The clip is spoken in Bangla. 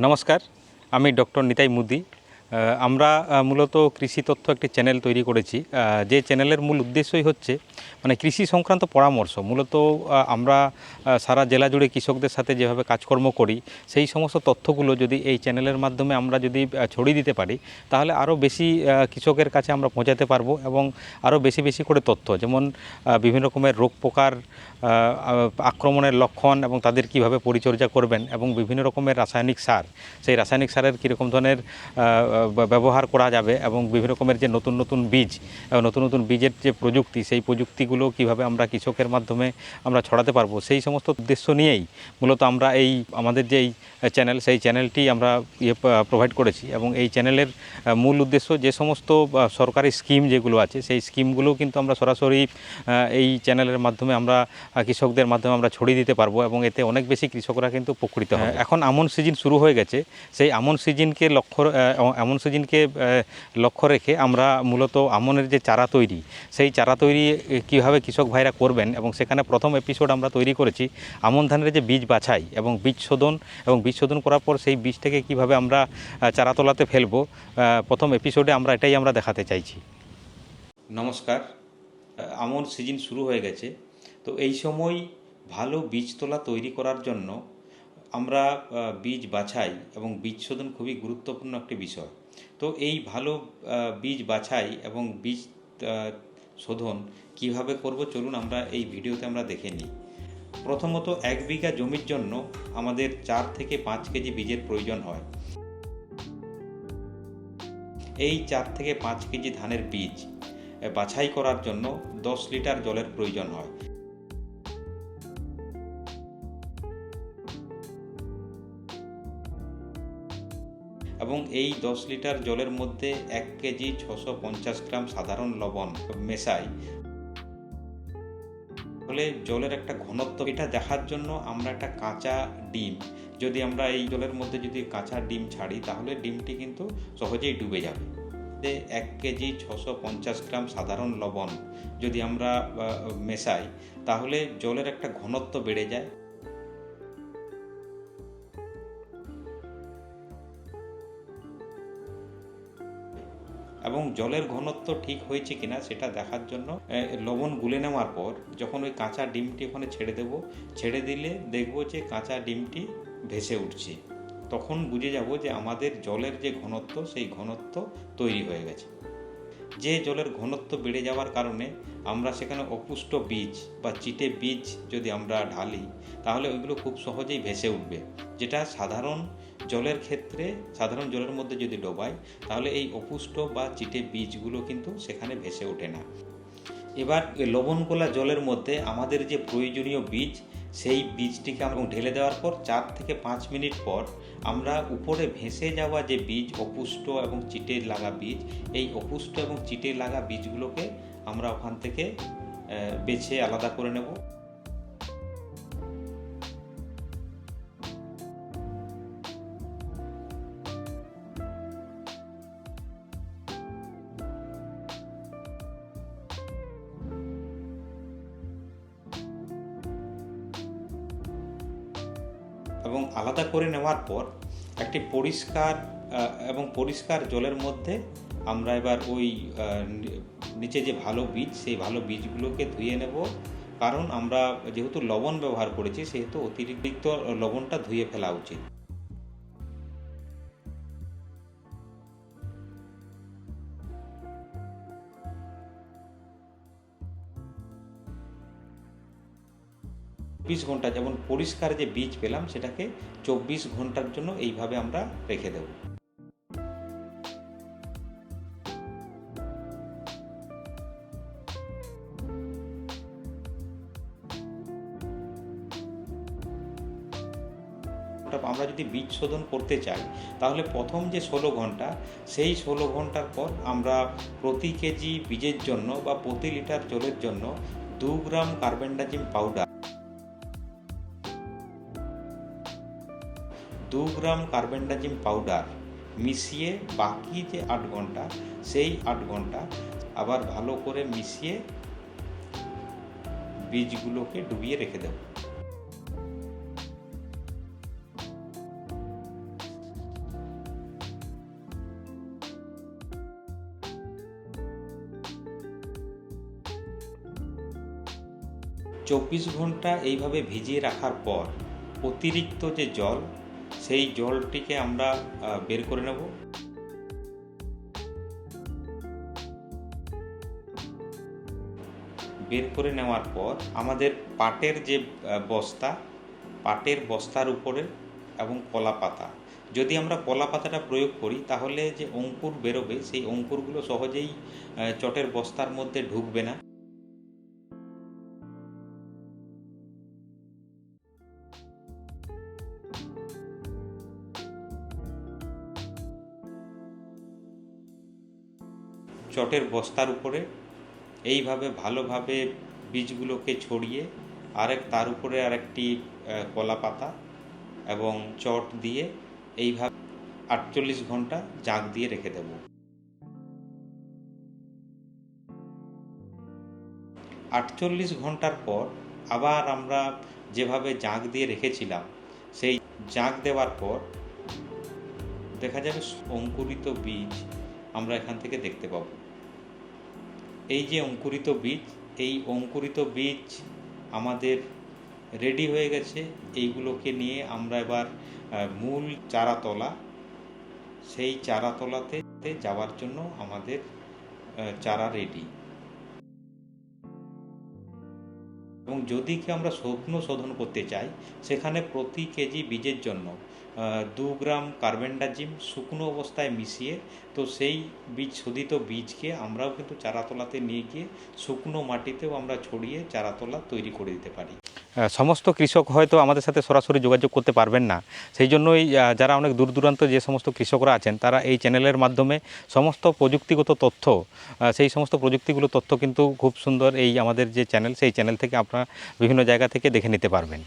নমস্কার আমি ডক্টর নিতাই মুদি। আমরা মূলত কৃষি তথ্য একটি চ্যানেল তৈরি করেছি। যে চ্যানেলের মূল উদ্দেশ্যই হচ্ছে মানে কৃষি সংক্রান্ত পরামর্শ। মূলত আমরা সারা জেলা জুড়ে কৃষকদের সাথে যেভাবে কাজকর্ম করি, সেই সমস্ত তথ্যগুলো যদি এই চ্যানেলের মাধ্যমে আমরা যদি ছড়িয়ে দিতে পারি, তাহলে আরও বেশি কৃষকের কাছে আমরা পৌঁছাতে পারব এবং আরও বেশি বেশি করে তথ্য, যেমন বিভিন্ন রকমের রোগ পোকার আক্রমণের লক্ষণ এবং তাদের কীভাবে পরিচর্যা করবেন এবং বিভিন্ন রকমের রাসায়নিক সার। সেই রাসায়নিক সারের কীরকম ধরনের ব্যবহার করা যাবে এবং বিভিন্ন রকমের যে নতুন নতুন বীজ এবং নতুন নতুন বীজের যে প্রযুক্তি সেই প্রযুক্তিগুলো কীভাবে আমরা কৃষকের মাধ্যমে আমরা ছড়াতে পারব সেই সমস্ত উদ্দেশ্য নিয়েই মূলত আমরা এই আমাদের যে এই চ্যানেল সেই চ্যানেলটি আমরা ইয়ে প্রোভাইড করেছি। এবং এই চ্যানেলের মূল উদ্দেশ্য যে সমস্ত সরকারি স্কিম যেগুলো আছে সেই স্কিমগুলো কিন্তু আমরা সরাসরি এই চ্যানেলের মাধ্যমে আমরা কৃষকদের মাধ্যমে আমরা ছড়িয়ে দিতে পারব এবং এতে অনেক বেশি কৃষকরা কিন্তু উপকৃত হবে। এখন আমন সিজন শুরু হয়ে গেছে সেই আমন সিজনকে লক্ষ্য আমন সিজনকে লক্ষ্য রেখে আমরা মূলত আমনের যে চারা তৈরি, সেই চারা তৈরি কীভাবে কৃষক ভাইরা করবেন এবং সেখানে প্রথম এপিসোড আমরা তৈরি করেছি আমন ধানের যে বীজ বাছাই এবং বীজ শোধন, এবং বীজ শোধন করার পর সেই বীজটাকে কীভাবে আমরা চারা তোলাতে ফেলব প্রথম এপিসোডে আমরা এটাই আমরা দেখাতে চাইছি। নমস্কার আমন সিজন শুরু হয়ে গেছে। তো এই সময় ভালো বীজ তোলা তৈরি করার জন্য আমরা বীজ বাছাই এবং বীজ শোধন খুবই গুরুত্বপূর্ণ একটি বিষয়। তো এই ভালো বীজ বাছাই এবং বীজ শোধন কীভাবে করব চলুন আমরা এই ভিডিওতে আমরা দেখে নিই। প্রথমত এক বিঘা জমির জন্য আমাদের চার থেকে পাঁচ কেজি বীজের প্রয়োজন হয়। এই চার থেকে পাঁচ কেজি ধানের বীজ বাছাই করার জন্য দশ লিটার জলের প্রয়োজন হয়। এবং এই দশ লিটার জলের মধ্যে এক কেজি ছশো পঞ্চাশ গ্রাম সাধারণ লবণ, মেশাই। ফলে জলের একটা ঘনত্ব, এটা দেখার জন্য আমরা একটা কাঁচা ডিম। যদি আমরা এই জলের মধ্যে যদি কাঁচা ডিম ছাড়ি, তাহলে ডিমটি কিন্তু সহজেই ডুবে যাবে। এক কেজি ছশো পঞ্চাশ গ্রাম সাধারণ লবণ যদি আমরা মেশাই, তাহলে জলের একটা ঘনত্ব বেড়ে যায়। এবং জলের ঘনত্ব ঠিক হয়েছে কিনা সেটা দেখার জন্য লবণ গুলে নেওয়ার পর যখন ওই কাঁচা ডিমটি ওখানে ছেড়ে দেব, ছেড়ে দিলে দেখব যে কাঁচা ডিমটি ভেসে উঠছে। তখন বুঝে যাব যে আমাদের জলের যে ঘনত্ব, সেই ঘনত্ব তৈরি হয়ে গেছে। যে জলের ঘনত্ব বেড়ে যাওয়ার কারণে আমরা সেখানে অপুষ্ট বীজ বা চিটে বীজ যদি আমরা ঢালি, তাহলে ওইগুলো খুব সহজেই ভেসে উঠবে, যেটা সাধারণ জলের ক্ষেত্রে, সাধারণ জলের মধ্যে যদি ডোবাই, তাহলে এই অপুষ্ট বা চিটে বীজগুলো কিন্তু সেখানে ভেসে ওঠে না। এবার লবণ গোলা জলের মধ্যে আমাদের যে প্রয়োজনীয় বীজ, সেই বীজটিকে আমরা ঢেলে দেওয়ার পর চার থেকে পাঁচ মিনিট পর আমরা উপরে ভেসে যাওয়া যে বীজ, অপুষ্ট এবং চিটে লাগা বীজ, এই অপুষ্ট এবং চিটে লাগা বীজগুলোকে আমরা ওখান থেকে বেছে আলাদা করে নেব। এবং আলাদা করে নেওয়ার পর একটি পরিষ্কার এবং পরিষ্কার জলের মধ্যে আমরা এবার ওই নিচে যে ভালো বীজ, সেই ভালো বীজগুলোকে ধুয়ে নেব। কারণ আমরা যেহেতু লবণ ব্যবহার করেছি, সেহেতু অতিরিক্ত লবণটা ধুয়ে ফেলা উচিত। চব্বিশ ঘণ্টা যেমন পরিষ্কার যে বীজ পেলাম, সেটাকে চব্বিশ ঘণ্টার জন্য এইভাবে আমরা রেখে দেব। আমরা যদি বীজ শোধন করতে চাই, তাহলে প্রথম যে ষোলো ঘণ্টা, সেই ষোলো ঘণ্টার পর আমরা প্রতি কেজি বীজের জন্য বা প্রতি লিটার জলের জন্য দু গ্রাম কার্বেন্ডাজিম পাউডার দু গ্রাম কার্বেন্ডাজিম পাউডার মিশিয়ে বাকি যে আট ঘণ্টা, সেই আট ঘণ্টা আবার ভালো করে মিশিয়ে বীজগুলোকে ডুবিয়ে রেখে দেব। চব্বিশ ঘণ্টা এইভাবে ভিজিয়ে রাখার পর অতিরিক্ত যে জল সেই জলটিকে আমরা বের করে নেব। বের করে নেওয়ার পর আমাদের পাটের যে বস্তা, পাটের বস্তার উপরে এবং কলা পাতা। যদি আমরা কলা পাতাটা প্রয়োগ করি, তাহলে যে অঙ্কুর বেরোবে, সেই অঙ্কুরগুলো সহজেই চটের বস্তার মধ্যে ঢুকবে না। চটের বস্তার উপরে, এইভাবে ভালোভাবে বীজগুলোকে ছড়িয়ে আরেক, তার উপরে আরেকটি কলা পাতা এবং চট দিয়ে এইভাবে আটচল্লিশ ঘণ্টা জাগ দিয়ে রেখে দেব। আটচল্লিশ ঘণ্টার পর আবার আমরা যেভাবে জাগ দিয়ে রেখেছিলাম, সেই জাগ দেওয়ার পর দেখা যাবে অঙ্কুরিত বীজ আমরা এখান থেকে দেখতে পাব। এই যে অঙ্কুরিত বীজ, এই অঙ্কুরিত বীজ আমাদের রেডি হয়ে গেছে। এইগুলোকে নিয়ে আমরা এবার মূল চারাতলা, সেই চারাতলাতে যাওয়ার জন্য আমাদের চারা রেডি এবং যদি কি আমরা স্বপ্ন শোধন করতে চাই, সেখানে প্রতি কেজি বীজের জন্য দু গ্রাম কার্বেন্ডাজিম শুকনো অবস্থায় মিশিয়ে, তো সেই বীজ, শোধিত বীজকে আমরাও কিন্তু চারাতলাতে নিয়ে গিয়ে শুকনো মাটিতেও আমরা ছড়িয়ে চারাতলা তৈরি করে দিতে পারি। সমস্ত কৃষক হয়তো আমাদের সাথে সরাসরি যোগাযোগ করতে পারবেন না। সেই জন্যই যারা অনেক দূর দূরান্ত যে সমস্ত কৃষকরা আছেন, তারা এই চ্যানেলের মাধ্যমে সমস্ত প্রযুক্তিগত তথ্য সেই সমস্ত প্রযুক্তিগুলো তথ্য কিন্তু খুব সুন্দর এই আমাদের যে চ্যানেল, সেই চ্যানেল থেকে আপনারা বিভিন্ন জায়গা থেকে দেখে নিতে পারবেন।